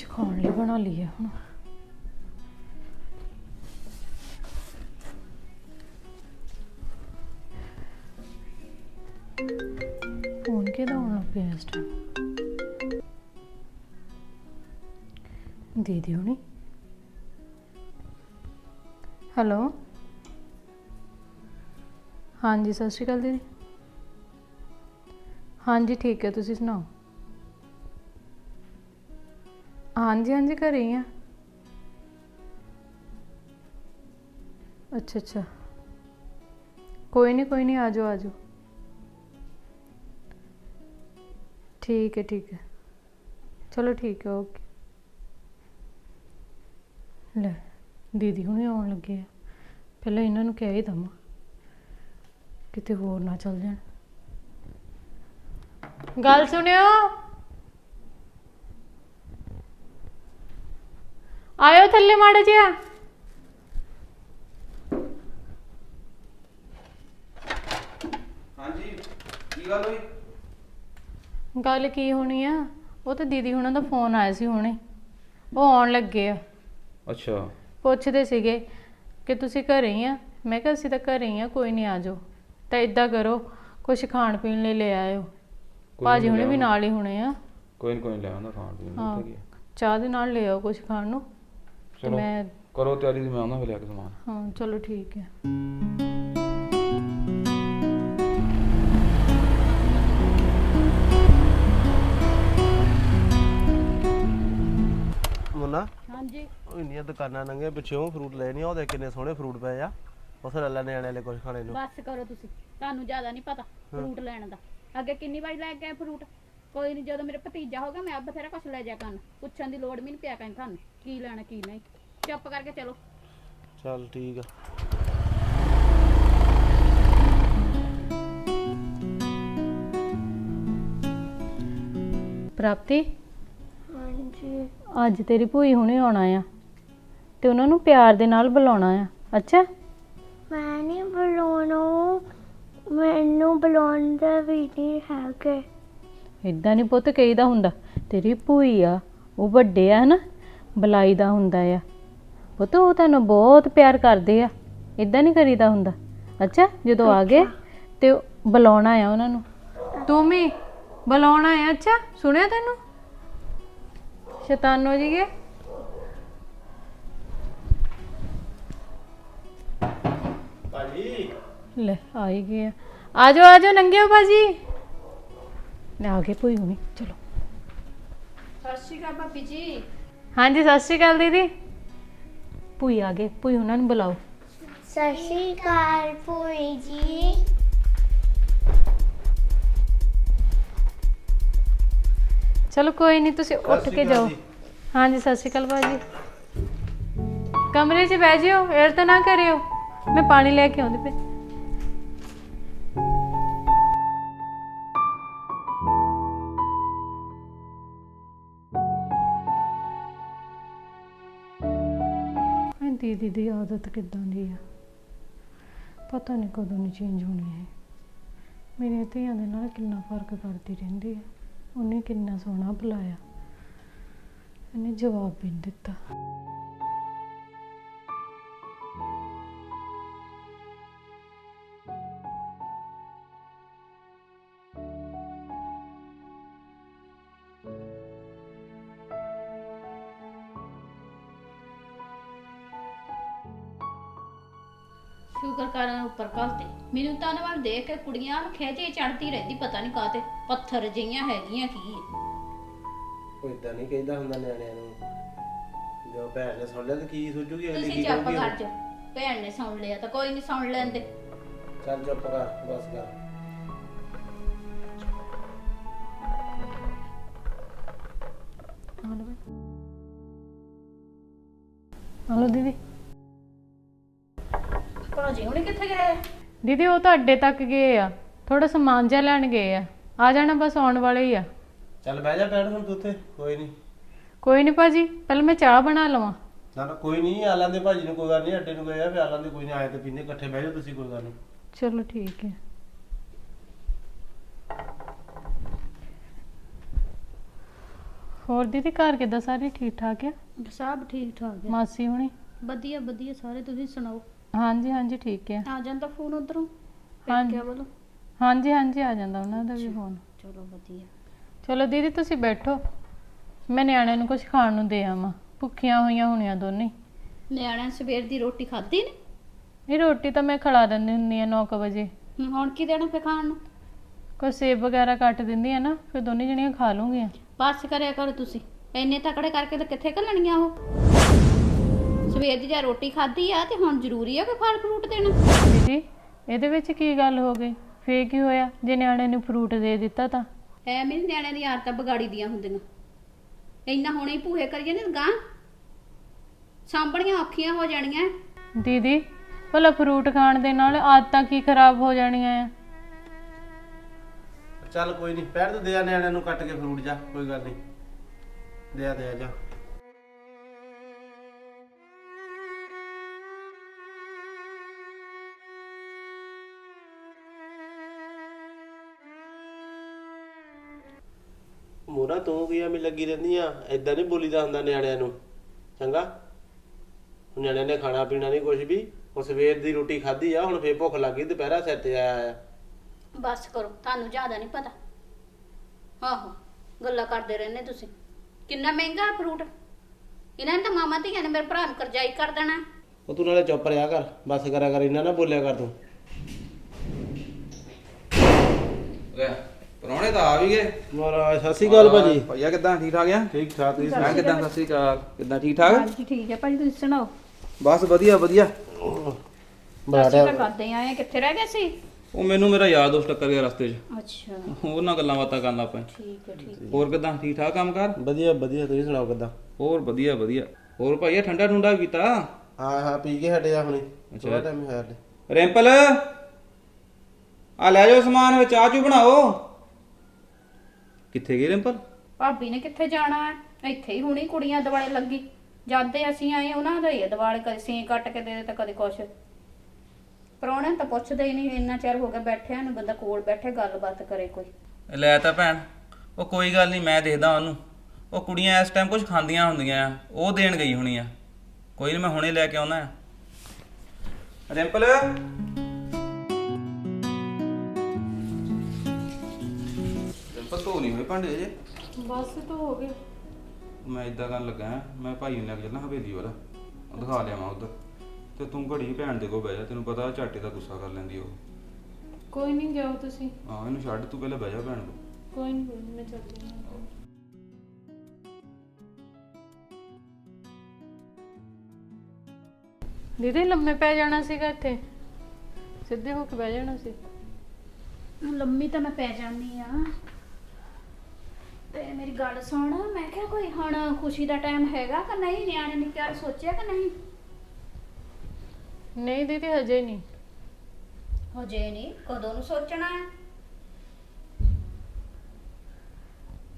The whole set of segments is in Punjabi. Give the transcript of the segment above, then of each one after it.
ਕੁਝ ਖਾਣ ਲਈ ਬਣਾ ਲਈਏ ਹੁਣ। ਫੋਨ ਕਿਹਦਾ ਆਉਣ ਲੱਗ ਪਿਆ ਇਸ ਟਾਈਮ ਦੀਦੀ ਹੁਣੀ? ਹੈਲੋ ਹਾਂਜੀ, ਸਤਿ ਸ਼੍ਰੀ ਅਕਾਲ ਦੀਦੀ। ਹਾਂਜੀ, ਠੀਕ ਹੈ, ਤੁਸੀਂ ਸੁਣਾਓ? ਹਾਂਜੀ ਹਾਂਜੀ, ਘਰੇ ਹੀ ਆ। ਅੱਛਾ ਅੱਛਾ। ਕੋਈ ਨਹੀਂ ਕੋਈ ਨਹੀਂ ਆ ਜਾਓ ਆ ਜਾਓ ਠੀਕ ਹੈ ਠੀਕ ਹੈ। ਚਲੋ ਠੀਕ ਹੈ, ਓਕੇ। ਲੈ, ਦੀਦੀ ਹੁਣੇ ਆਉਣ ਲੱਗੇ ਆ। ਪਹਿਲਾਂ ਇਹਨਾਂ ਨੂੰ ਕਹਿ ਹੀ ਦਵਾਂ, ਕਿਤੇ ਹੋਰ ਨਾ ਚੱਲ ਜਾਣ। ਗੱਲ ਸੁਣਿਓ। ਆਇਓ ਥੱਲੇ ਮਾੜਾ ਜਿਹਾ। ਹਾਂਜੀ ਕੀ ਗੱਲ ਹੋਈ? ਗੱਲ ਕੀ ਹੋਣੀ ਆ? ਉਹ ਤਾਂ ਦੀਦੀ ਹੁਣਾਂ ਦਾ ਫੋਨ ਆਇਆ ਸੀ ਹੁਣੇ। ਉਹ ਆਉਣ ਲੱਗੇ ਆ। ਅੱਛਾ। ਪੁੱਛਦੇ ਸੀਗੇ ਕਿ ਤੁਸੀਂ ਘਰੇ ਹੀ ਆ? ਮੈਂ ਕਿਹਾ ਅਸੀਂ ਤਾਂ ਘਰੇ ਹੀ ਆ ਕੋਈ ਨਹੀਂ ਆ ਜਾਓ। ਤਾਂ ਇਦਾਂ ਕਰੋ ਕੁਝ ਖਾਣ ਪੀਣ ਲਈ ਲੈ ਆਇਓ। ਕੋਈ ਭਾਜੀ ਨੀ ਹੁਣੇ ਵੀ ਨਾਲ ਹੀ ਹੋਣੇ ਆ। ਕੋਈ ਨੀ ਕੋਈ ਨੀ ਲੈ ਆਉਂਦਾ ਖਾਣ ਪੀਣ ਨੂੰ ਹਾਂ। ਉੱਥੇ ਕੀ ਆ। ਚਾਹ ਦੇ ਨਾਲ ਲੈ ਆਓ ਕੁਝ ਖਾਣ ਨੂੰ। ਚਲੋ ਮੈਂ ਕਰੋ ਤਿਆਰੀ ਤੇ ਮੈਂ ਫਿਰ ਲੈ ਕੇ ਸਮਾਨ। ਹਾਂ ਚਲੋ ਠੀਕ ਹੈ। ਮੁੰਨਾ ਹਾਂਜੀ। ਉਹ ਇੰਨੀਆਂ ਦੁਕਾਨਾਂ ਨੰਗੇ ਪਿੱਛੋਂ ਫਰੂਟ ਲੈਣੀ ਆ ਉਹਦੇ ਕਿੰਨੇ ਸੋਹਣੇ ਫਰੂਟ ਪਏ ਆ। ਉਸ ਲੈ ਲੈ ਨਿਆਣੇ ਵਾਲੇ ਕੁਝ ਖਾਣੇ ਨੂੰ। ਬਸ ਕਰੋ ਤੁਸੀਂ ਤੁਹਾਨੂੰ ਜ਼ਿਆਦਾ ਨਹੀਂ ਪਤਾ ਫਰੂਟ ਲੈਣ ਦਾ। ਅੱਗੇ ਕਿੰਨੀ ਵਾਰੀ ਲੈ ਕੇ ਆਏ ਫਰੂਟ ਕੋਈ ਨਹੀਂ ਜਦੋਂ ਮੇਰੇ ਭਤੀਜਾ ਹੋਗਾ ਮੈਂ ਆਪ ਬਥੇਰਾ ਕੁਛ ਲੈ ਜਾ ਕਰਨ। ਪੁੱਛਣ ਦੀ ਲੋੜ ਵੀ ਨਹੀਂ ਪਿਆ ਕਰਨ ਤੁਹਾਨੂੰ ਕੀ ਲੈਣਾ ਕੀ ਨਹੀਂ। ਚੁੱਪ ਕਰਕੇ ਚਲੋ। ਚੱਲ ਠੀਕ ਆ। ਪ੍ਰਾਪਤੀ? ਹਾਂਜੀ। ਅੱਜ ਤੇਰੀ ਭੂਈ ਹੁਣੇ ਆਉਣਾ ਆ ਤੇ ਉਹਨਾਂ ਨੂੰ ਪਿਆਰ ਦੇ ਨਾਲ ਬੁਲਾਉਣਾ ਆ। ਅੱਛਾ? ਮੈਂ ਨਹੀਂ ਬੁਲਾਉਣਾ ਮੈਨੂੰ ਬੁਲਾਉਣ ਦਾ ਵੀ ਨਹੀਂ ਹੈਗਾ। ਇਦਾਂ ਨਹੀਂ ਪੁੱਤ ਕਹੀਦਾ ਹੁੰਦਾ। ਤੇਰੀ ਭੂਈ ਆ ਉਹ ਵੱਡੇ ਆ ਨਾ ਬੁਲਾਈ ਦਾ ਹੁੰਦਾ ਆ। ਪੁੱਤ ਉਹ ਤੈਨੂੰ ਬਹੁਤ ਪਿਆਰ ਕਰਦੇ ਆ ਇਦਾਂ ਨਹੀਂ ਕਰੀਦਾ ਹੁੰਦਾ। ਅੱਛਾ ਜਦੋਂ ਆ ਗਏ ਤੇ ਬੁਲਾਉਣਾ ਆ ਉਹਨਾਂ ਨੂੰ। ਤੂੰ ਵੀ ਬੁਲਾਉਣਾ ਆ ਅੱਛਾ ਸੁਣਿਆ ਤੈਨੂੰ? ਸ਼ੈਤਾਨੋ ਜੀ ਕੇ। ਭਾਜੀ। ਲੈ ਆ ਹੀ ਗਏ ਆ। ਆ ਜਾਓ ਆ ਜਾਓ ਨੰਗੇ ਹੋ ਬਾਜੀ ਲੈ ਆ ਗਏ ਭੂਈ ਹੁਣੀ ਚਲੋ। ਸਤਿ ਸ਼੍ਰੀ ਅਕਾਲ ਭਾਬੀ ਜੀ। ਹਾਂਜੀ ਸਤਿ ਸ਼੍ਰੀ ਅਕਾਲ ਦੀਦੀ। ਭੂਈ ਆ ਗਏ ਭੂਈ ਉਹਨਾਂ ਨੂੰ ਬੁਲਾਓ। ਸਤਿ ਸ਼੍ਰੀ ਅਕਾਲ ਭੂਈ ਜੀ। ਚਲੋ ਕੋਈ ਨਹੀਂ ਤੁਸੀਂ ਉੱਠ ਕੇ ਜਾਓ। ਹਾਂਜੀ ਸਤਿ ਸ਼੍ਰੀ ਅਕਾਲ ਬਾਜੀ ਕਮਰੇ 'ਚ ਬਹਿ ਜਿਓ ਏਰ ਤਾਂ ਨਾ ਕਰਿਓ। ਮੈਂ ਪਾਣੀ ਲੈ ਕੇ ਆਉਂਦੀ ਪਈ। ਦੀਦੀ ਦੀ ਆਦਤ ਕਿੱਦਾਂ ਦੀ ਆ? ਪਤਾ ਨਹੀਂ ਕਦੋਂ ਨਹੀਂ ਚੇਂਜ ਹੋਣੀ ਹੈ। ਮੇਰੀਆਂ ਧੀਆਂ ਦੇ ਨਾਲ ਕਿੰਨਾ ਫ਼ਰਕ ਕਰਦੀ ਰਹਿੰਦੀ ਹੈ ਉਹਨੇ ਕਿੰਨਾ ਸੋਹਣਾ ਬੁਲਾਇਆ। ਇਹਨੇ ਜਵਾਬ ਵੀ ਨਹੀਂ ਦਿੱਤਾ। ਸ਼ੁਕਰ ਕਰਨ ਉੱਪਰ ਘਲਤੇ ਮੈਨੂੰ ਤਾਂ ਉਹਨਾਂ ਵੱਲ ਦੇਖ ਕੇ ਕੁੜੀਆਂ ਨੂੰ ਖੇਚੇ ਚੜਦੀ ਰਹਿੰਦੀ ਪਤਾ ਨਹੀਂ ਕਾਤੇ ਪੱਥਰ ਜਿਹੀਆਂ ਹੈਗੀਆਂ ਕੀ ਹੈ। ਕੋਈ ਇਦਾਂ ਨਹੀਂ ਕਹਿੰਦਾ ਹੁੰਦਾ ਨਿਆਣਿਆਂ ਨੂੰ। ਜੋ ਭੈਣ ਨੇ ਸੁਣ ਲਿਆ ਤਾਂ ਕੀ ਸੋਚੂਗੀ ਅਗਲੀ ਤੁਸੀਂ ਕੀ ਚੁੱਪ ਕਹੂਗੀ ਕਰ ਜਾਓ। ਭੈਣ ਨੇ ਸੁਣ ਲਿਆ ਤਾਂ ਕੋਈ ਨਹੀਂ ਸੁਣ ਲੈਂਦੇ। ਚੱਲ ਚੁੱਪ ਕਰ ਬਸ ਕਰ। ਹਲੋ ਹਲੋ ਦੀਦੀ। ਭਾਜੀ ਹੁਣੇ ਕਿੱਥੇ ਗਏ? ਦੀਦੀ ਉਹ ਤਾਂ ਅੱਡੇ ਤੱਕ ਗਏ ਆ। ਥੋੜਾ ਸਮਾਨ ਜਿਹਾ ਲੈਣ ਗਏ ਆ। ਆ ਜਾਣਾ ਬਸ ਆਉਣ ਵਾਲੇ ਹੀ ਆ। ਚੱਲ ਬਹਿ ਜਾ ਬੈਠ ਹੁਣ ਤੂੰ ਉੱਥੇ। ਕੋਈ ਨਹੀਂ। ਕੋਈ ਨਹੀਂ ਭਾਜੀ ਪਹਿਲਾਂ ਮੈਂ ਚਾਹ ਬਣਾ ਲਵਾਂ। ਨਾ ਨਾ ਕੋਈ ਨਹੀਂ ਆ ਲੈਂਦੇ ਭਾਜੀ ਨੂੰ ਕੋਈ ਗੱਲ ਨਹੀਂ ਅੱਡੇ ਨੂੰ ਗਏ ਆ ਫਿਰ ਆ ਲੈਂਦੇ ਕੋਈ ਨਹੀਂ ਆਏ ਤੇ ਪੀਨੇ ਇਕੱਠੇ ਬਹਿ ਜਾਓ ਤੁਸੀਂ ਕੋਈ ਗੱਲ ਨਹੀਂ। ਚਲੋ ਠੀਕ ਹੈ। ਹੋਰ ਦੀਦੀ ਘਰ ਕਿੱਦਾਂ ਸਾਰੇ ਠੀਕ ਠਾਕ ਆ? ਸਭ ਠੀਕ ਠਾਕ ਹੈ ਮਾਸੀ ਹੁਣੀ? ਵਧੀਆ ਵਧੀਆ ਸਾਰੇ ਤੁਸੀਂ ਸੁਣਾਓ? ਹਾਂਜੀ ਹਾਂਜੀ ਠੀਕ ਆ ਆ ਜਾਂਦਾ ਫੋਨ ਉਧਰੋਂ? ਹਾਂਜੀ। ਪੇਕਿਆਂ ਵੱਲੋਂ? ਹਾਂਜੀ ਹਾਂਜੀ ਆ ਜਾਂਦਾ ਉਹਨਾਂ ਦਾ ਵੀ ਫੋਨ। ਚਲੋ ਵਧੀਆ। ਚਲੋ ਦੀਦੀ ਤੁਸੀਂ ਬੈਠੋ। ਮੈਂ ਨਿਆਣਿਆਂ ਨੂੰ ਕੁਝ ਖਾਣ ਨੂੰ ਦੇ ਆਵਾਂ। ਭੁੱਖੀਆਂ ਹੋਈਆਂ ਹੋਣੀਆਂ ਦੋਨੇ। ਹੀ। ਨਿਆਣਿਆਂ ਸਵੇਰ ਦੀ ਰੋਟੀ ਖਾਧੀ ਨੇ? ਇਹ ਰੋਟੀ ਤਾਂ ਮੈਂ ਖਿਲਾ ਦਿੰਦੀ ਹੁੰਦੀ ਆ 9 ਵਜੇ। ਹੁਣ ਹੁਣ ਕੀ ਦੇਣਾ ਫੇ ਖਾਣ ਨੂੰ? ਕੋਈ ਸੇਬ ਵਗੈਰਾ ਕੱਟ ਦਿੰਦੀ ਆ ਨਾ ਫਿਰ ਦੋਨੇ ਜਣੀਆਂ ਖਾ ਲੂੰਗੀਆਂ। ਬਸ ਕਰਿਆ ਕਰੋ ਤੁਸੀਂ। ਇੰਨੇ ਤਕੜੇ ਕਰਕੇ ਤਾਂ ਕਿੱਥੇ ਘੱਲਣੀਆਂ ਉਹ? ਸਵੇਰ ਦੀ ਜਾਂ ਰੋਟੀ ਖਾਧੀ ਆ ਤੇ ਹੁਣ ਜ਼ਰੂਰੀ ਆ ਕਿ ਫਲ ਫਰੂਟ ਦੇਣਾ? ਦੀਦੀ ਇਹਦੇ ਵਿੱਚ ਕੀ ਗੱਲ ਹੋ ਗਈ? ਫੇਰ ਕੀ ਹੋਇਆ? ਜੇ ਨਿਆਣੇ ਨੂੰ ਫਰੂਟ ਦੇ ਦਿੱਤਾ ਤਾਂ? ਐ ਮੇਰੇ ਨਿਆਣਿਆਂ ਦੀ ਆਦਤਾਂ ਬਗਾੜੀ ਦੀਆਂ ਹੁੰਦੀਆਂ। ਇੰਨਾ ਹੁਣੇ ਹੀ ਭੂਹੇ ਕਰੀਏ ਨੇ ਗਾਂ। ਸਾਂਭਣੀਆਂ ਔਖੀਆਂ ਹੋ ਜਾਣੀਆਂ। ਦੀਦੀ ਭਲਾ ਫਰੂਟ ਖਾਣ ਦੇ ਨਾਲ ਆਦਤਾਂ ਕੀ ਖਰਾਬ ਹੋ ਜਾਣੀਆਂ ਆ? ਚੱਲ ਕੋਈ ਨਹੀਂ ਪੈਰ ਤੇ ਦੇ ਆ ਨਿਆਣਿਆਂ ਨੂੰ ਕੱਟ ਕੇ ਫਰੂਟ ਜਾ ਕੋਈ ਗੱਲ ਨਹੀਂ ਦੇ ਆ ਦੇ ਆ ਜਾ। ਮੋਰਾ ਤੂੰ ਕੀ ਐਵੇਂ ਲੱਗੀ ਰਹਿੰਦੀ ਆ ਐਦਾਂ ਨਹੀਂ ਬੋਲੀਦਾ ਹੁੰਦਾ ਨਿਆਣਿਆਂ ਨੂੰ ਚੰਗਾ? ਹੁਣ ਨਿਆਣਿਆਂ ਨੇ ਖਾਣਾ ਪੀਣਾ ਨਹੀਂ ਕੁਝ ਵੀ ਉਹ ਸਵੇਰ ਦੀ ਰੋਟੀ ਖਾਧੀ ਆ ਹੁਣ ਫੇਰ ਭੁੱਖ ਲੱਗੀ ਦੁਪਹਿਰਾ ਸਿਰ ਤੇ ਆਇਆ ਆ ਬਸ ਕਰੋ ਤੁਹਾਨੂੰ ਜ਼ਿਆਦਾ ਨਹੀਂ ਪਤਾ। ਆਹੋ ਗੱਲਾਂ ਕਰਦੇ ਰਹਿੰਦੇ ਤੁਸੀਂ। ਕਿੰਨਾ ਮਹਿੰਗਾ ਫਰੂਟ ਇਹਨਾਂ ਨੇ ਤਾਂ ਮਾਮਾ ਧੀਆਂ ਨੇ ਮੇਰੇ ਭਰਾ ਨੂੰ ਕਰਜਾਈ ਕਰ ਦੇਣਾ। ਉਹ ਤੂੰ ਨਾਲੇ ਚੁੱਪ ਰਿਹਾ ਕਰ ਬਸ ਕਰਿਆ ਕਰ ਇੰਨਾ ਨਾ ਬੋਲਿਆ ਕਰ ਤੂੰ। ਲੈ ਪਰੌਣੇ ਤਾਂ ਆ ਵੀ ਗਏ। ਮਹਾਰਾਜ ਸਤਿ ਸ਼੍ਰੀ ਅਕਾਲ ਭਾਜੀ। ਭਈਆ ਕਿੱਦਾਂ ਠੀਕ ਠਾਕ ਆ? ਠੀਕ ਠਾਕ ਤੁਸੀਂ ਮੈਂ ਕਿੱਦਾਂ ਸਤਿ ਸ਼੍ਰੀ ਅਕਾਲ? ਕਿੱਦਾਂ ਠੀਕ ਠਾਕ? ਹਾਂਜੀ ਠੀਕ ਹੈ ਭਾਜੀ ਤੁਸੀਂ ਸੁਣਾਓ? ਬਸ ਵਧੀਆ ਵਧੀਆ। ਬੜਾ ਕਰਦੇ ਆਏ ਕਿੱਥੇ ਰਹਿ ਗਏ ਸੀ? ਉਹ ਮੈਨੂੰ ਮੇਰਾ ਯਾਰ ਦੋਸਤ ਟੱਕਰ ਗਿਆ ਰਸਤੇ 'ਚ। ਅੱਛਾ। ਹੋਰ ਨਾਲ ਗੱਲਾਂ ਬਾਤਾਂ ਕਰਨ ਲੱਗ ਪਏ। ਠੀਕ ਹੈ ਠੀਕ ਹੋਰ ਕਿੱਦਾਂ ਠੀਕ ਠਾਕ ਕੰਮ ਕਰ ਵਧੀਆ ਵਧੀਆ ਤੁਸੀਂ ਸੁਣਾਓ ਕਿੱਦਾਂ? ਹੋਰ ਵਧੀਆ ਵਧੀਆ। ਹੋਰ ਭਾਈਆ ਠੰਡਾ ਠੁੰਡਾ ਵੀ ਪੀਤਾ ਹਾਂ ਹਾਂ ਪੀ ਕੇ ਹਟੇ ਆ ਹੁਣੇ। ਅੱਛਾ। ਥੋੜਾ ਟਾਈਮ ਹੋਇਆ ਰਿੰਪਲ ਆ ਲੈ ਜਾਓ ਸਮਾਨ ਵਿੱਚ ਚਾਹ ਚੂ ਬਣਾਓ। ਕਿੱਥੇ ਗਈ ਰਿੰਪਲ? ਭਾਬੀ ਨੇ ਕਿੱਥੇ ਜਾਣਾ ਹੈ? ਇੱਥੇ ਹੀ ਹੁਣੀ ਕੁੜੀਆਂ ਦਿਵਾਲੇ ਲੱਗੀ। ਜਾਂਦੇ ਅਸੀਂ ਆਏ ਉਹਨਾਂ ਦਾ ਹੀ ਦਿਵਾਲੇ ਕਦੇ ਸੀਂ ਕੱਟ ਕੇ ਦੇ ਦੇ ਤਾਂ ਕਦੇ ਕੁਛ। ਪ੍ਰਾਹੁਣੇ ਤਾਂ ਪੁੱਛਦੇ ਹੀ ਨਹੀਂ ਇੰਨਾ ਚਿਰ ਹੋ ਗਿਆ ਬੈਠਿਆਂ ਨੂੰ ਬੰਦਾ ਕੋਲ ਬੈਠੇ ਗੱਲਬਾਤ ਕਰੇ ਕੋਈ। ਲੈ ਤਾਂ ਭੈਣ ਉਹ ਕੋਈ ਗੱਲ ਨਹੀਂ ਮੈਂ ਦੇਖਦਾ ਉਹਨੂੰ। ਉਹ ਕੁੜੀਆਂ ਇਸ ਟਾਈਮ ਕੁਝ ਖਾਂਦੀਆਂ ਹੁੰਦੀਆਂ ਆ ਉਹ ਦੇਣ ਗਈ ਹੋਣੀ ਆ। ਕੋਈ ਨਹੀਂ ਮੈਂ ਹੁਣੇ ਲੈ ਕੇ ਆਉਣਾ ਆ। ਰਿੰਪਲ? ਨਹੀਂ ਹੋਏ ਭਾਂਡੇ ਜੇ ਬਸ ਤਾਂ ਹੋ ਗਏ ਮੈਂ ਇਦਾਂ ਕਰਨ ਲੱਗਾ ਆਂ, ਮੈਂ ਭਾਈ ਨੂੰ ਲੈ ਕੇ ਚੱਲਣਾ ਹਵੇਲੀ ਵਾਲਾ। ਉਹ ਦਿਖਾ ਲਿਆਵਾਂ ਉਧਰ। ਤੇ ਤੂੰ ਘੜੀ ਭੈਣ ਦੇ ਕੋਲ ਬਹਿ ਜਾ ਤੈਨੂੰ ਪਤਾ ਝਾਟੇ ਦਾ ਗੁੱਸਾ ਕਰ ਲੈਂਦੀ ਉਹ। ਕੋਈ ਨਹੀਂ ਜਾਓ ਤੁਸੀਂ। ਹਾਂ ਇਹਨੂੰ ਛੱਡ ਤੂੰ ਪਹਿਲਾਂ ਬਹਿ ਜਾ ਭੈਣ ਕੋਲ। ਕੋਈ ਨਹੀਂ ਕੋਈ ਨੀ, ਮੈਂ ਚੱਲਦੀ ਹਾਂ। ਦੀਦੀ ਲੰਮੇ ਪੈ ਜਾਣਾ ਸੀਗਾ ਇੱਥੇ। ਸਿੱਧੇ ਹੋ ਕੇ ਬਹਿ ਜਾਣਾ ਸੀ। ਲੰਮੀ ਤਾਂ ਮੈਂ ਪੈ ਜਾਂਦੀ ਆ ਤੇ ਮੇਰੀ ਗੱਲ ਸੁਣ। ਮੈਂ ਕਿਹਾ ਕੋਈ ਹੁਣ ਖੁਸ਼ੀ ਦਾ ਟਾਈਮ ਹੈਗਾ ਕਿ ਨਹੀਂ? ਨਿਆਣੇ ਨੇ ਕਿਹਾ ਸੋਚਿਆ ਕਿ ਨਹੀਂ? ਨਹੀਂ ਦੀਦੀ ਹਜੇ ਨਹੀਂ। ਹਜੇ ਨਹੀਂ? ਕਦੋਂ ਨੂੰ ਸੋਚਣਾ ਹੈ?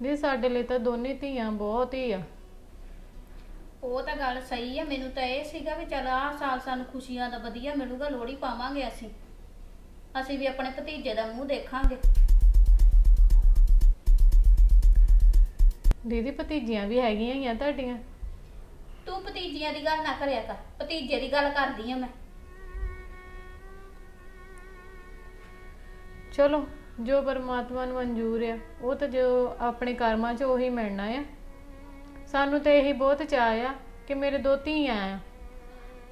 ਦੀਦੀ ਸਾਡੇ ਲਈ ਤਾਂ ਦੋਨੇ ਧੀਆਂ ਬਹੁਤ ਹੀ ਆ। ਉਹ ਤਾਂ ਗੱਲ ਸਹੀ ਹੈ ਮੈਨੂੰ ਤਾਂ ਇਹ ਸੀਗਾ ਵੀ ਚਲ ਆਹ ਸਾਲ ਸਾਨੂੰ ਖੁਸ਼ੀਆਂ ਦਾ ਵਧੀਆ ਮਿਲੂਗਾ ਲੋਹੜੀ ਪਾਵਾਂਗੇ ਅਸੀਂ। ਅਸੀਂ ਵੀ ਆਪਣੇ ਭਤੀਜੇ ਦਾ ਮੂੰਹ ਦੇਖਾਂਗੇ। ਦੀਦੀ ਭਤੀਜੀਆਂ ਵੀ ਹੈਗੀਆਂ ਹੀ ਆ ਤੁਹਾਡੀਆਂ। ਤੂੰ ਭਤੀਜੀਆਂ ਦੀ ਗੱਲ ਨਾ ਕਰਿਆ ਕਰ ਭਤੀਜੇ ਦੀ ਗੱਲ ਕਰਦੀ ਆ ਮੈਂ। ਚਲੋ ਜੋ ਪਰਮਾਤਮਾ ਨੂੰ ਮਨਜ਼ੂਰ ਆ ਉਹ ਤਾਂ ਜੋ ਆਪਣੇ ਕਰਮਾਂ 'ਚ ਉਹੀ ਮਿਲਣਾ ਆ। ਸਾਨੂੰ ਤਾਂ ਇਹੀ ਬਹੁਤ ਚਾਅ ਆ ਕਿ ਮੇਰੇ ਦੋ ਧੀਆਂ ਆ।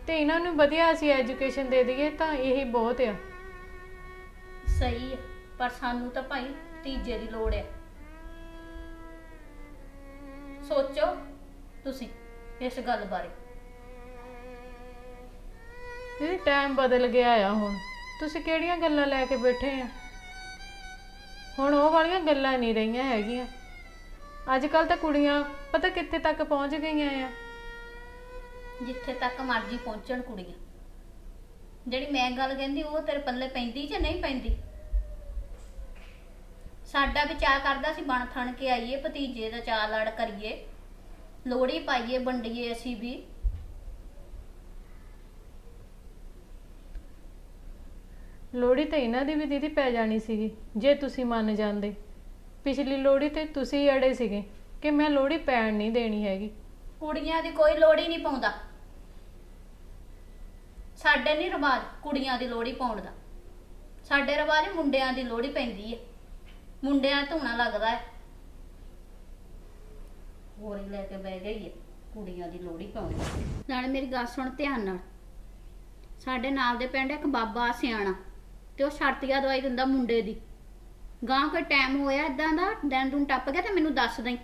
ਤੇ ਇਹਨਾਂ ਨੂੰ ਵਧੀਆ ਅਸੀਂ ਐਜੂਕੇਸ਼ਨ ਦੇ ਦਈਏ ਤਾਂ ਇਹੀ ਬਹੁਤ ਆ। ਸਹੀ ਪਰ ਸਾਨੂੰ ਤਾਂ ਭਾਈ ਭਤੀਜੇ ਦੀ ਲੋੜ ਹੈ ਸੋਚੋ ਤੁਸੀਂ ਇਸ ਗੱਲ ਬਾਰੇ। ਇਹ ਟਾਈਮ ਬਦਲ ਗਿਆ ਆ ਹੁਣ। ਤੁਸੀਂ ਕਿਹੜੀਆਂ ਗੱਲਾਂ ਲੈ ਕੇ ਬੈਠੇ ਆ? ਹੁਣ ਉਹ ਵਾਲੀਆਂ ਗੱਲਾਂ ਨਹੀਂ ਰਹੀਆਂ ਹੈਗੀਆਂ। ਅੱਜ ਕੱਲ ਤਾਂ ਕੁੜੀਆਂ ਪਤਾ ਕਿੱਥੇ ਤੱਕ ਪਹੁੰਚ ਗਈਆਂ ਆ। ਜਿੱਥੇ ਤੱਕ ਮਰਜ਼ੀ ਪਹੁੰਚਣ ਕੁੜੀਆਂ। ਜਿਹੜੀ ਮੈਂ ਗੱਲ ਕਹਿੰਦੀ ਉਹ ਤੇਰੇ ਪੱਲੇ ਪੈਂਦੀ ਜਾਂ ਨਹੀਂ ਪੈਂਦੀ? ਸਾਡਾ ਵੀ ਚਾਅ ਕਰਦਾ ਸੀ ਬਣ ਥਣ ਕੇ ਆਈਏ ਭਤੀਜੇ ਦਾ ਚਾਅ ਲੜ ਕਰੀਏ। ਲੋੜੀ ਪਾਈਏ ਵੰਡੀਏ ਅਸੀਂ ਵੀ। ਲੋੜੀ ਤਾਂ ਇਹਨਾਂ ਦੀ ਵੀ ਦੀਦੀ ਪੈ ਜਾਣੀ ਸੀਗੀ ਜੇ ਤੁਸੀਂ ਮੰਨ ਜਾਂਦੇ। ਪਿਛਲੀ ਲੋੜੀ ਤੇ ਤੁਸੀਂ ਹੀ ਅੜੇ ਸੀਗੇ ਕਿ ਮੈਂ ਲੋੜੀ ਪੈਣ ਨਹੀਂ ਦੇਣੀ ਹੈਗੀ। ਕੁੜੀਆਂ ਦੀ ਕੋਈ ਲੋੜ ਹੀ ਨਹੀਂ ਪਾਉਂਦਾ। ਸਾਡੇ ਨਹੀਂ ਰਿਵਾਜ ਕੁੜੀਆਂ ਦੀ ਲੋੜੀ ਪਾਉਣ ਦਾ। ਸਾਡੇ ਰਿਵਾਜ ਮੁੰਡਿਆਂ ਦੀ ਲੋੜੀ ਪੈਂਦੀ ਹੈ। ਮੁੰਡਿਆਂ ਧੂਣਾ ਲੱਗਦਾ ਹੈ। ਹੋਰ ਹੀ ਲੈ ਕੇ ਬਹਿ ਗਈ ਹੈ ਕੁੜੀਆਂ ਦੀ ਲੋੜੀ ਪਾਉਣੀ। ਨਾਲੇ ਮੇਰੀ ਗੱਲ ਸੁਣ ਧਿਆਨ ਨਾਲ। ਸਾਡੇ ਨਾਲ ਦੇ ਪਿੰਡ ਇੱਕ ਬਾਬਾ ਸਿਆਣਾ, ਤੇ ਉਹ ਛੜਤੀਆ ਦਵਾਈ ਦਿੰਦਾ ਮੁੰਡੇ ਦੀ। ਗਾਂ ਕੋਈ ਟਾਈਮ ਹੋਇਆ ਇਦਾਂ ਦਾ, ਦਿਨ ਦੂਨ ਟੱਪ ਗਿਆ ਤੇ ਮੈਨੂੰ ਦੱਸ ਦਈ।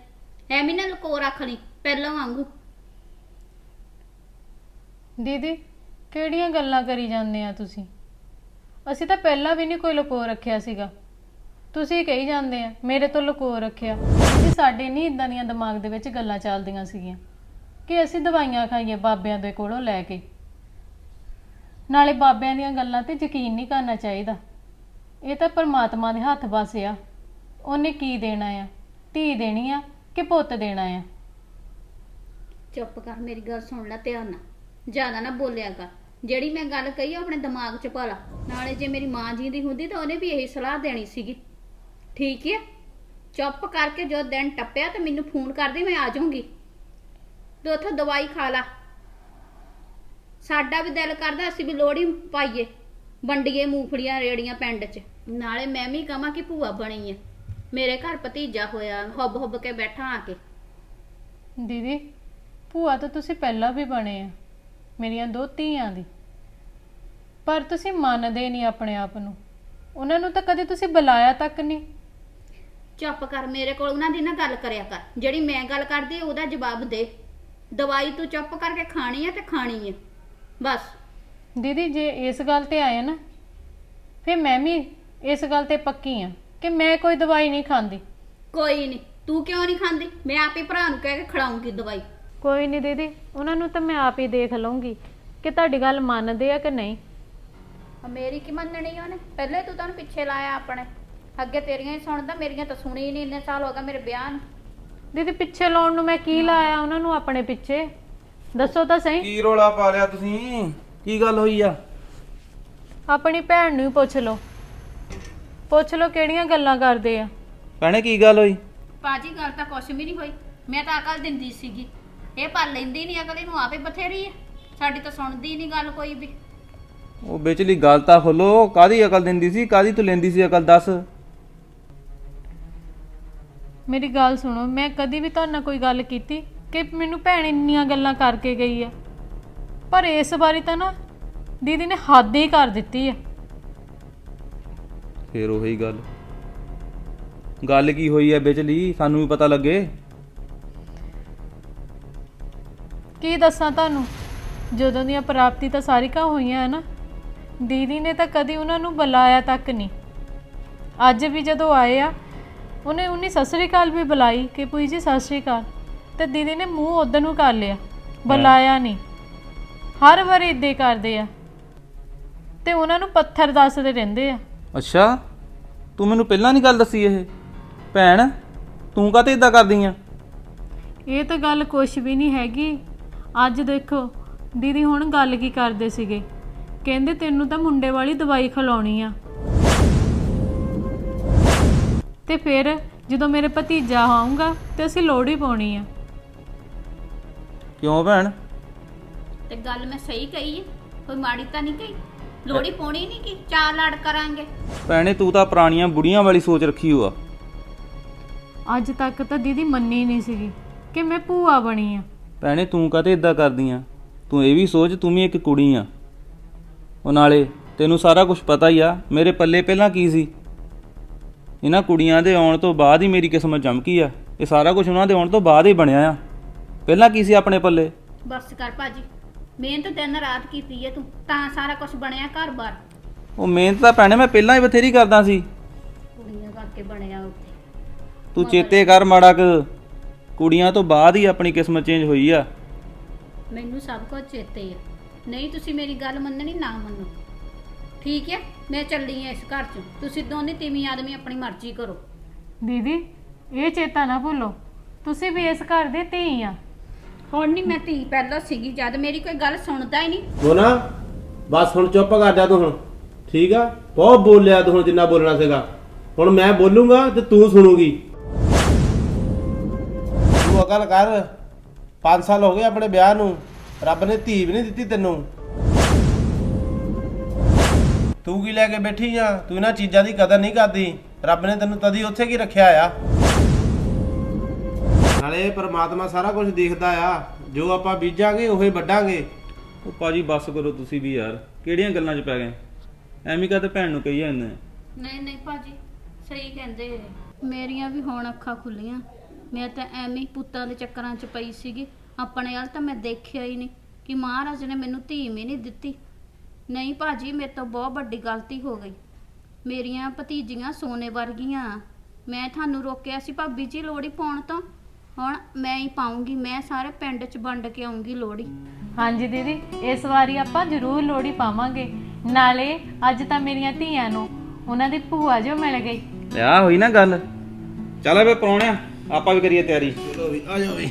ਐਵੇਂ ਨਾ ਲਕੋ ਰੱਖ ਲਈ, ਪਹਿਲਾਂ ਵਾਂਗੂ। ਦੀਦੀ, ਕਿਹੜੀਆਂ ਗੱਲਾਂ ਕਰੀ ਜਾਂਦੇ ਆ ਤੁਸੀਂ? ਅਸੀਂ ਤਾਂ ਪਹਿਲਾਂ ਵੀ ਨਹੀਂ ਕੋਈ ਲੁਕੋ ਰੱਖਿਆ ਸੀਗਾ। ਤੁਸੀਂ ਕਹੀ ਜਾਂਦੇ ਆ, ਮੇਰੇ ਤੋਂ ਲੁਕੋ ਰੱਖਿਆ। ਜੀ ਸਾਡੇ ਨਹੀਂ ਇਦਾਂ ਦੀਆਂ ਦਿਮਾਗ ਦੇ ਵਿੱਚ ਗੱਲਾਂ ਚੱਲਦੀਆਂ ਸੀਗੀਆਂ। ਕਿ ਅਸੀਂ ਦਵਾਈਆਂ ਖਾਈਏ ਬਾਬਿਆਂ ਦੇ ਕੋਲੋਂ ਲੈ ਕੇ। ਨਾਲੇ ਬਾਬਿਆਂ ਦੀਆਂ ਗੱਲਾਂ ਤੇ ਯਕੀਨ ਨਹੀਂ ਕਰਨਾ ਚਾਹੀਦਾ। ਇਹ ਤਾਂ ਪਰਮਾਤਮਾ ਦੇ ਹੱਥ ਵੱਸ ਆ। ਉਹਨੇ ਕੀ ਦੇਣਾ ਆ? ਧੀ ਦੇਣੀ ਆ ਕਿ ਪੁੱਤ ਦੇਣਾ ਆ? ਚੁੱਪ ਕਰ, ਮੇਰੀ ਗੱਲ ਸੁਣ ਲੈ ਧਿਆਨ ਨਾਲ। ਜ਼ਿਆਦਾ ਨਾ ਬੋਲਿਆ ਕਰ। ਜਿਹੜੀ ਮੈਂ ਗੱਲ ਕਹੀ ਆ ਆਪਣੇ ਦਿਮਾਗ 'ਚ ਪਾ ਲਾ। ਨਾਲੇ ਜੇ ਮੇਰੀ ਮਾਂ ਜੀ ਦੀ ਹੁੰਦੀ ਤਾਂ ਉਹਨੇ ਵੀ ਇਹੀ ਸਲਾਹ ਦੇਣੀ ਸੀਗੀ। ਠੀਕ ਹੈ ਚੁੱਪ ਕਰਕੇ ਜੋ ਦਿਨ ਟੱਪਿਆ ਤੇ ਮੈਨੂੰ ਫੋਨ ਕਰਦੀ, ਮੈਂ ਆ ਜਾਊਂਗੀ। ਤੇ ਉੱਥੋਂ ਦਵਾਈ ਖਾ ਲਾ। ਸਾਡਾ ਵੀ ਦਿਲ ਕਰਦਾ ਅਸੀਂ ਵੀ ਲੋੜੀ ਪਾਈਏ, ਵੰਡੀਏ ਮੂੰਗਫਲੀਆਂ ਰੇੜੀਆਂ ਪਿੰਡ 'ਚ। ਨਾਲੇ ਮੈਂ ਵੀ ਕਹਾਂ ਕਿ ਭੂਆ ਬਣੀ ਹੈ ਮੇਰੇ ਘਰ ਭਤੀਜਾ ਹੋਇਆ, ਹੁੱਬ ਹੁੱਬ ਕੇ ਬੈਠਾ ਆ ਕੇ। ਦੀਦੀ, ਭੂਆ ਤਾਂ ਤੁਸੀਂ ਪਹਿਲਾਂ ਵੀ ਬਣੇ ਆ, ਮੇਰੀਆਂ ਦੋ ਧੀਆਂ ਦੀ। ਪਰ ਤੁਸੀਂ ਮੰਨਦੇ ਨਹੀਂ ਆਪਣੇ ਆਪ ਨੂੰ। ਉਹਨਾਂ ਨੂੰ ਤਾਂ ਕਦੇ ਤੁਸੀਂ ਬੁਲਾਇਆ ਤੱਕ ਨਹੀਂ। ਚੁੱਪ ਕਰ ਮੇਰੇ ਕੋਲ ਉਹਨਾਂ ਦੀ ਨਾ ਗੱਲ ਕਰਿਆ ਕਰ। ਜਿਹੜੀ ਮੈਂ ਗੱਲ ਕਰਦੀ ਉਹਦਾ ਜਵਾਬ ਦੇ। ਦਵਾਈ ਤੂੰ ਚੁੱਪ ਕਰਕੇ ਖਾਣੀ ਹੈ ਤੇ ਖਾਣੀ ਹੈ ਬਸ। ਦੀਦੀ ਜੇ ਇਸ ਗੱਲ ਤੇ ਆਏ ਨਾ ਫਿਰ ਮੈਂ ਵੀ ਇਸ ਗੱਲ ਤੇ ਪੱਕੀ ਆ ਕਿ ਮੈਂ ਕੋਈ ਦਵਾਈ ਨਹੀਂ ਖਾਂਦੀ। ਕੋਈ ਨਹੀਂ। ਤੂੰ ਕਿਉਂ ਨਹੀਂ ਖਾਂਦੀ? ਮੈਂ ਆਪੇ ਭਰਾ ਨੂੰ ਕਹਿ ਕੇ ਖਿਲਾਉਂਗੀ ਦਵਾਈ। ਕੋਈ ਨਹੀਂ ਦੀਦੀ ਉਹਨਾਂ ਨੂੰ ਤਾਂ ਮੈਂ ਆਪ ਹੀ ਦੇਖ ਲਵਾਂਗੀ ਕਿ ਤੁਹਾਡੀ ਗੱਲ ਮੰਨਦੇ ਆ ਕਿ ਨਹੀਂ। ਆ ਮੇਰੀ ਕੀ ਮੰਨਣੀ ਉਹਨੇ? ਪਹਿਲੇ ਤੂੰ ਤਾਂ ਉਹਨੂੰ ਪਿੱਛੇ ਲਾਇਆ ਆਪਣੇ। ਅੱਗੇ ਤੇਰੀਆਂ ਹੀ ਸੁਣਦਾ ਮੇਰੀਆਂ ਤਾਂ ਸੁਣੀ ਹੀ ਨਹੀਂ ਇੰਨੇ ਸਾਲ ਹੋ ਗਏ ਮੇਰੇ ਵਿਆਹ ਨੂੰ। ਦੀਦੀ ਪਿੱਛੇ ਲਾਉਣ ਨੂੰ ਮੈਂ ਕੀ ਲਾਇਆ ਉਹਨਾਂ ਨੂੰ ਆਪਣੇ ਪਿੱਛੇ? ਦੱਸੋ ਤਾਂ ਸਹੀ। ਕੀ ਰੋਲਾ ਪਾ ਲਿਆ ਤੁਸੀਂ? ਕੀ ਗੱਲ ਹੋਈ ਆ? ਆਪਣੀ ਭੈਣ ਨੂੰ ਹੀ ਪੁੱਛ ਲਓ। ਪੁੱਛ ਲਓ ਕਿਹੜੀਆਂ ਗੱਲਾਂ ਕਰਦੇ ਆ। ਭੈਣੇ ਕੀ ਗੱਲ ਹੋਈ? ਪਾਜੀ ਗੱਲ ਤਾਂ ਕੁਛ ਵੀ ਨਹੀਂ ਹੋਈ। ਮੈਂ ਤਾਂ ਅਕਲ ਦਿੰਦੀ ਸੀਗੀ। ਇਹ ਪਰ ਲੈਂਦੀ ਨਹੀਂ ਅਕਲ ਇਹਨੂੰ ਆਪੇ ਬਥੇਰੀ ਹੈ ਸਾਡੀ ਤਾਂ ਸੁਣਦੀ ਨਹੀਂ ਗੱਲ ਕੋਈ ਵੀ। ਉਹ ਵਿਚਲੀ ਗੱਲ ਤਾਂ ਖੋਲੋ। ਕਾਦੀ ਅਕਲ ਦਿੰਦੀ ਸੀ? ਕਾਦੀ ਤੂੰ ਲੈਂਦੀ ਸੀ ਅਕਲ? ਦੱਸ। ਮੇਰੀ ਗੱਲ ਸੁਣੋ ਮੈਂ ਕਦੀ ਵੀ ਤੁਹਾਡੇ ਨਾਲ ਕੋਈ ਗੱਲ ਕੀਤੀ ਕਿ ਮੈਨੂੰ ਭੈਣ ਇੰਨੀਆਂ ਗੱਲਾਂ ਕਰਕੇ ਗਈ ਆ? ਪਰ ਇਸ ਵਾਰੀ ਤਾਂ ਨਾ ਦੀਦੀ ਨੇ ਹੱਦ ਹੀ ਕਰ ਦਿੱਤੀ ਆ। ਫੇਰ ਉਹੀ ਗੱਲ। ਗੱਲ ਕੀ ਹੋਈ ਆ ਵਿਚਲੀ? ਸਾਨੂੰ ਵੀ ਪਤਾ ਲੱਗੇ। ਕੀ ਦੱਸਾਂ ਤੁਹਾਨੂੰ? ਜਦੋਂ ਦੀਆਂ ਪ੍ਰਾਪਤੀ ਤਾਂ ਸਾਰੀਆਂ ਹੋਈਆਂ ਹੈ ਨਾ ਦੀਦੀ ਨੇ ਤਾਂ ਕਦੀ ਉਹਨਾਂ ਨੂੰ ਬੁਲਾਇਆ ਤੱਕ ਨਹੀਂ। ਅੱਜ ਵੀ ਜਦੋਂ ਆਏ ਆ ਉਹਨੇ ਉਨੀ ਸਤਿ ਸ੍ਰੀ ਅਕਾਲ ਵੀ ਬੁਲਾਈ ਕਿ ਪੂਈ ਜੀ ਸਤਿ ਸ੍ਰੀ ਅਕਾਲ। ਤੇ ਦੀਦੀ ਨੇ ਮੂੰਹ ਉਧਰ ਨੂੰ ਕਰ ਲਿਆ। ਬੁਲਾਇਆ ਨਹੀਂ। ਹਰ ਵਾਰੀ ਇਦਾਂ ਕਰਦੇ ਆ। ਤੇ ਉਹਨਾਂ ਨੂੰ ਪੱਥਰ ਦੱਸਦੇ ਰਹਿੰਦੇ ਆ। ਅੱਛਾ। ਤੂੰ ਮੈਨੂੰ ਪਹਿਲਾਂ ਨਹੀਂ ਗੱਲ ਦੱਸੀ ਇਹ? ਭੈਣ ਤੂੰ ਕਾਤੇ ਇਦਾਂ ਕਰਦੀ ਆ? ਇਹ ਤਾਂ ਗੱਲ ਕੁਛ ਵੀ ਨਹੀਂ ਹੈਗੀ। ਅੱਜ ਦੇਖੋ ਦੀਦੀ ਹੁਣ ਗੱਲ ਕੀ ਕਰਦੇ ਸੀਗੇ? ਕਹਿੰਦੇ ਤੈਨੂੰ ਤਾਂ ਮੁੰਡੇ ਵਾਲੀ ਦਵਾਈ ਖਿਲਾਉਣੀ ਆ। ਤੇ ਫਿਰ ਜਦੋਂ ਮੇਰੇ ਭਤੀਜਾ ਆਊਗਾ ਤੇ ਅਸੀਂ ਲੋੜੀ ਪਾਉਣੀ ਆ। ਕਿਉਂ ਭੈਣ? ਤੇ ਗੱਲ ਮੈਂ ਸਹੀ ਕਹੀ ਹੈ ਕੋਈ ਮਾੜੀ ਤਾਂ ਨਹੀਂ ਕਹੀ? ਲੋੜੀ ਪਾਉਣੀ ਨਹੀਂ ਕੀ? ਚਾਰ ਲੜ ਕਰਾਂਗੇ। ਭੈਣੇ ਤੂੰ ਤਾਂ ਪੁਰਾਣੀਆਂ ਬੁੜੀਆਂ ਵਾਲੀ ਸੋਚ ਰੱਖੀ ਹੋਆ। ਅੱਜ ਤੱਕ ਤਾਂ ਦੀਦੀ ਮੰਨੀ ਨਹੀਂ ਸੀਗੀ ਕਿ ਮੈਂ ਭੂਆ ਬਣੀ ਆ। ਭੈਣੇ ਤੂੰ ਕਾਤੇ ਇਦਾਂ ਕਰਦੀ ਆ? ਤੂੰ ਇਹ ਵੀ ਸੋਚ ਤੂੰ ਵੀ ਇੱਕ ਕੁੜੀ ਆ। ਉਹ ਨਾਲੇ ਤੈਨੂੰ ਸਾਰਾ ਕੁਝ ਪਤਾ ਹੀ ਆ ਮੇਰੇ ਪੱਲੇ ਪਹਿਲਾਂ ਕੀ ਸੀ? ਇਹਨਾਂ ਕੁੜੀਆਂ ਦੇ ਆਉਣ ਤੋਂ ਬਾਅਦ ਹੀ ਮੇਰੀ ਕਿਸਮਤ ਚਮਕੀ ਆ। ਇਹ ਸਾਰਾ ਕੁਝ ਉਹਨਾਂ ਦੇ ਆਉਣ ਤੋਂ ਬਾਅਦ ਹੀ ਬਣਿਆ ਆ। ਪਹਿਲਾਂ ਕੀ ਸੀ ਆਪਣੇ ਪੱਲੇ? ਬਸ ਕਰ ਭਾਜੀ। ਮਿਹਨਤ ਦਿਨ ਰਾਤ ਕੀਤੀ ਹੈ ਤੂੰ ਤਾਂ ਸਾਰਾ ਕੁਝ ਬਣਿਆ ਘਰ-ਬਾਰ। ਉਹ ਮਿਹਨਤ ਤਾਂ ਭੈਣੇ ਮੈਂ ਪਹਿਲਾਂ ਹੀ ਬਥੇਰੀ ਕਰਦਾ ਸੀ। ਕੁੜੀਆਂ ਕਰਕੇ ਬਣਿਆ ਉੱਥੇ। ਤੂੰ ਚੇਤੇ ਕਰ ਮਾੜਾ ਕੁ। ਕੁੜੀਆਂ ਤੋਂ ਬਾਅਦ ਹੀ ਆਪਣੀ ਕਿਸਮਤ ਚੇਂਜ ਹੋਈ ਆ। ਮੈਨੂੰ ਸਭ ਕੁਝ ਚੇਤੇ ਹੈ ਨਹੀਂ ਤੁਸੀਂ ਮੇਰੀ ਗੱਲ ਮੰਨਣੀ ਨਾ ਮੰਨੋ। ਠੀਕ ਹੈ ਮੈਂ ਚੱਲੀ ਹਾਂ ਇਸ ਘਰ ਚੋਂ। ਤੁਸੀਂ ਦੋਨੇ ਤੀਵੀਂ ਆਦਮੀ ਆਪਣੀ ਮਰਜ਼ੀ ਕਰੋ। ਦੀਦੀ ਇਹ ਚੇਤਾ ਨਾ ਭੁੱਲੋ। ਤੁਸੀਂ ਵੀ ਇਸ ਘਰ ਦੇ ਧੀ ਆ। ਹੁਣ ਨਹੀਂ ਮੈਂ ਧੀ ਪਹਿਲਾਂ ਸੀਗੀ ਜਦ ਮੇਰੀ ਕੋਈ ਗੱਲ ਸੁਣਦਾ ਹੀ ਨਹੀਂ ਮੋਨਾ ਬਸ ਹੁਣ ਚੁੱਪ ਕਰ ਜਾ ਤੂੰ ਹੁਣ। ਠੀਕ ਆ? ਬਹੁਤ ਬੋਲਿਆ ਤੂੰ ਹੁਣ ਜਿੰਨਾ ਬੋਲਣਾ ਸੀਗਾ। ਹੁਣ ਮੈਂ ਬੋਲੂੰਗਾ ਤੇ ਤੂੰ ਸੁਣੂਗੀ। ਗੱਲ ਕਰ। 5 ਸਾਲ ਹੋ ਗਏ ਆਪਣੇ ਵਿਆਹ ਨੂੰ। ਰੱਬ ਨੇ ਧੀ ਵੀ ਨਹੀਂ ਦਿੱਤੀ ਤੈਨੂੰ। ਤੂੰ ਕੀ ਲੈ ਕੇ ਬੈਠੀ ਆ? ਤੂੰ ਇਹਨਾਂ ਚੀਜ਼ਾਂ ਦੀ ਕਦਰ ਨਹੀਂ ਕਰਦੀ। ਰੱਬ ਨੇ ਤੈਨੂੰ ਤਦੀ ਉੱਥੇ ਕੀ ਰੱਖਿਆ ਆ? ਨਾਲੇ ਪਰਮਾਤਮਾ ਸਾਰਾ ਕੁਝ ਦੇਖਦਾ ਆ। ਜੋ ਆਪਾਂ ਬੀਜਾਂਗੇ ਉਹੀ ਵੱਢਾਂਗੇ। ਉਹ ਭਾਜੀ ਬੱਸ ਕਰੋ ਤੁਸੀਂ ਵੀ ਯਾਰ। ਕਿਹੜੀਆਂ ਗੱਲਾਂ 'ਚ ਪੈ ਗਏ? ਐਵੇਂ ਕਾ ਤੇ ਭੈਣ ਨੂੰ ਕਹੀ ਜਾਂਦੇ ਨਹੀਂ ਨਹੀਂ ਭਾਜੀ ਸਹੀ ਕਹਿੰਦੇ ਮੇਰੀਆਂ ਵੀ ਹੁਣ ਅੱਖਾਂ ਖੁੱਲੀਆਂ। ਮੈਂ ਤਾਂ ਐਵੇਂ ਹੀ ਪੁੱਤਾਂ ਦੇ ਚੱਕਰਾਂ 'ਚ ਪਈ ਸੀਗੀ। ਆਪਣੇ ਵੱਲ ਤਾਂ ਮੈਂ ਦੇਖਿਆ ਹੀ ਨਹੀਂ ਕਿ ਮਹਾਰਾਜ ਨੇ ਮੈਨੂੰ ਧੀ ਵੀ ਨਹੀਂ ਦਿੱਤੀ। ਨਹੀਂ ਭਾਜੀ ਮੇਰੇ ਤੋਂ ਬਹੁਤ ਵੱਡੀ ਗਲਤੀ ਹੋ ਗਈ। ਮੇਰੀਆਂ ਭਤੀਜੀਆਂ ਸੋਨੇ ਵਰਗੀਆਂ ਮੈਂ ਤੁਹਾਨੂੰ ਰੋਕਿਆ ਸੀ ਭਾਬੀ ਜੀ ਲੋੜੀ ਪਾਉਣ ਤੋਂ। ਹੁਣ ਮੈਂ ਹੀ ਪਾਉਂਗੀ ਮੈਂ ਸਾਰੇ ਪਿੰਡ 'ਚ ਵੰਡ ਕੇ ਆਉਂਗੀ ਲੋੜੀ ਹਾਂਜੀ ਦੀਦੀ ਇਸ ਵਾਰੀ ਆਪਾਂ ਜ਼ਰੂਰ ਲੋੜੀ ਪਾਵਾਂਗੇ। ਨਾਲੇ ਅੱਜ ਤਾਂ ਮੇਰੀਆਂ ਧੀਆਂ ਨੂੰ ਉਹਨਾਂ ਦੀ ਭੂਆ ਜੋ ਮਿਲ ਗਈ। ਆ ਹੋਈ ਨਾ ਗੱਲ। ਚੱਲ ਬੇ ਪਰੌਣਿਆ ਆਪਾਂ ਵੀ ਕਰੀਏ ਤਿਆਰੀ। ਚਲੋ ਵੀ ਆ ਜਾਓ ਵੀ।